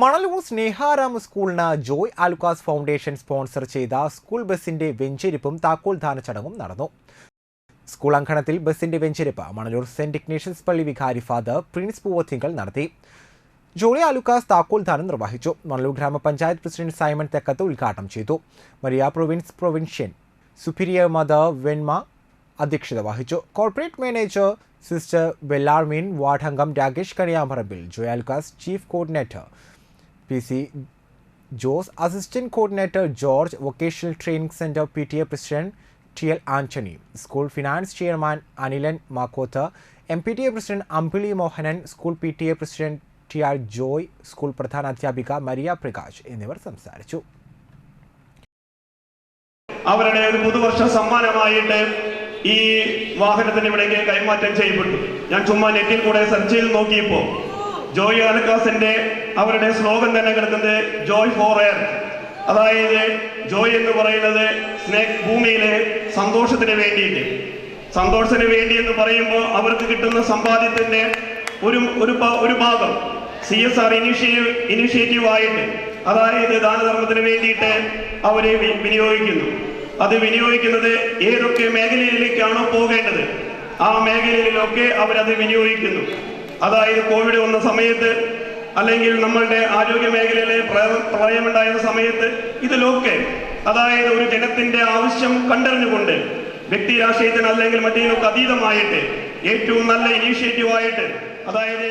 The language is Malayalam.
മണലൂർ സ്നേഹാരാം സ്കൂളിന് ജോയ് ആലുക്കാസ് ഫൗണ്ടേഷൻ സ്പോൺസർ ചെയ്ത സ്കൂൾ ബസിന്റെ വെഞ്ചരിപ്പും താക്കോൽദാന ചടങ്ങും നടന്നു. സ്കൂൾ അങ്കണത്തിൽ ബസിന്റെ വെഞ്ചരിപ്പ് മണലൂർ സെന്റ് ഇഗ്നേഷ്യസ് പള്ളി വികാരി ഫാദർ പ്രിൻസ് പൂവത്തിങ്കൽ നടത്തി. ജോളി ആലുക്കാസ് താക്കോൽദാനം നിർവഹിച്ചു. മണലൂർ ഗ്രാമപഞ്ചായത്ത് പ്രസിഡന്റ് സൈമൺ തെക്കത്ത് ഉദ്ഘാടനം ചെയ്തു. Maria province provincial superior mother Venma അധ്യക്ഷത വഹിച്ചു. Corporate manager sister Bellarmine ward അംഗം Rakesh Kaniyamparambil Joy Alukkas chief coordinator P C Jose assistant coordinator George vocational training centre P T A president T L Antony school finance chairman Anilan Makkoth M P T A president Ambili Mohanan school P T A president T R Joy school പ്രധാന അധ്യാപിക മരിയ പ്രകാശ് എന്നിവർ സംസാരിച്ചു. അവരുടെ ഒരു പുതുവർഷ സമ്മാനമായിട്ട് ഈ വാഹനത്തിന് ഇവിടേക്ക് കൈമാറ്റം ചെയ്യപ്പെട്ടു. ഞാൻ ചുമ്മാ നെറ്റിൽ കൂടെ സെർച്ച് ചെയ്ത് നോക്കിയപ്പോൾ ജോയ് ആലക്കാസിന്റെ അവരുടെ സ്ലോഗൻ തന്നെ കിടക്കുന്നത് ജോയ് ഫോർ എയർ. അതായത് ജോയ് എന്ന് പറയുന്നത് സ്നേഹ് ഭൂമിയിലെ സന്തോഷത്തിന് വേണ്ടിയിട്ട്. സന്തോഷത്തിന് വേണ്ടി എന്ന് പറയുമ്പോൾ അവർക്ക് കിട്ടുന്ന സമ്പാദ്യത്തിന്റെ ഒരു ഒരു ഒരു ഭാഗം C S R initiative initiative ആയിട്ട്. അതായത് ദാനധർമ്മത്തിന് വേണ്ടിയിട്ട് അവരെ വിനിയോഗിക്കുന്നു. അത് വിനിയോഗിക്കുന്നത് ഏതൊക്കെ മേഖലയിലേക്കാണോ പോകേണ്ടത്? ആ മേഖലയിലൊക്കെ അവരത് വിനിയോഗിക്കുന്നു. അതായത് കോവിഡ് വന്ന സമയത്ത് അല്ലെങ്കിൽ നമ്മളുടെ ആരോഗ്യ മേഖലയിലെ പ്രളയം- പ്രളയമുണ്ടായ സമയത്ത് ഇതിലൊക്കെ അതായത് ഒരു ജനത്തിന്റെ ആവശ്യം കണ്ടറിഞ്ഞുകൊണ്ട് വ്യക്തി രാഷ്ട്രീയത്തിന് അല്ലെങ്കിൽ മറ്റേതിനൊക്കെ അതീതമായിട്ട് ഏറ്റവും നല്ല ഇനീഷ്യേറ്റീവായിട്ട് അതായത്